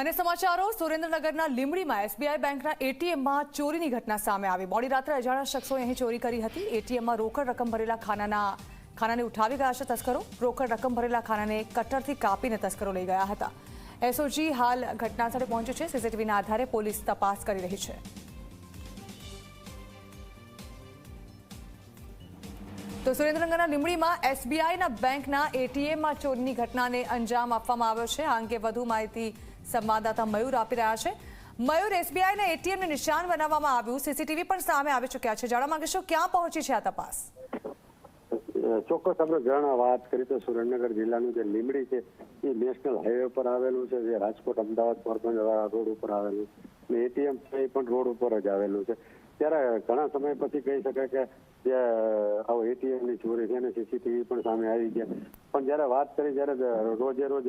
અને સમાચારો, સુરેન્દ્રનગરના લીંબડીમાં એસબીઆઈ બેંકના એટીએમમાં ચોરીની ઘટના સામે આવી. મોડી રાત્રે અજાણ્યા શખ્સોએ અહીં ચોરી કરી હતી. એટીએમમાં રોકડ રકમ ભરેલા ખાનાના, ખાનાને ઉઠાવી ગયા છે તસ્કરો. રોકડ રકમ ભરેલા ખાનાને કટરથી કાપીને તસ્કરો લઈ ગયા હતા. એસઓજી હાલ ઘટના સ્થળે પહોંચ્યું છે. સીસીટીવીના આધારે પોલીસ તપાસ કરી રહી છે. તો સુરેન્દ્રનગરના લીંબડીમાં એસબીઆઈના બેંકના એટીએમમાં ચોરીની ઘટનાને અંજામ આપવામાં આવ્યો છે. આ અંગે વધુ માહિતી સંવાદદાતા મયુર આપી રહ્યા છે. મયુર, એસબીઆઈના એટીએમને નિશાન બનાવવામાં આવ્યું. સીસીટીવી પણ સામે આવી ચૂક્યા છે. જાણવા માંગીશું ક્યાં પહોંચી છે આ તપાસ? ચોક્કસ આપણે ઘણા વાત કરી તો સુરેન્દ્રનગર જિલ્લાનું જે લીમડી છે, એ નેશનલ હાઈવે પર આવેલું છે, જે રાજકોટ અમદાવાદ પોરબંદર રોડ ઉપર આવેલું. અને એટીએમ એ પણ રોડ ઉપર જ આવેલું છે ત્યારે ઘણા સમય પછી કહી શકાય કે જે આવો એટીએમની ચોરી છે ને સીસીટીવી પણ સામે આવી ગયા પણ જયારે વાત કરી ત્યારે રોજે રોજ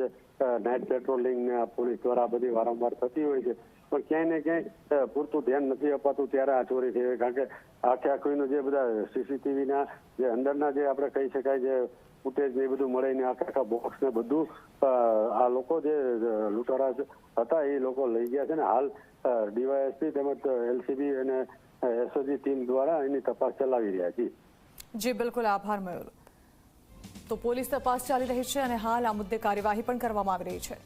નાઇટ પેટ્રોલિંગ ને પોલીસ દ્વારા બધી વારંવાર થતી હોય છે, પણ ક્યાંય ને ક્યાંય પૂરતું ધ્યાન નથી અપાતું ત્યારે આ ચોરી થઈ. કારણ કે આખે આખીનું જે બધા સીસીટીવી ના જે અંદરના જે આપણે કહી શકાય જે ફૂટેજ એ બધું મળીને આખા આખા બોક્સ ને બધું આ લોકો જે લૂંટારા હતા, એ લોકો લઈ ગયા છે ને હાલ ડીવાયએસપી તેમજ એલસીબી અને એસઓજી ટીમ દ્વારા એની તપાસ ચલાવી રહ્યા છે જી, બિલકુલ આભાર, મયુર. તો પોલીસ તપાસ ચાલી રહી છે અને હાલ આ મુદ્દે કાર્યવાહી પણ કરવામાં આવી રહી છે.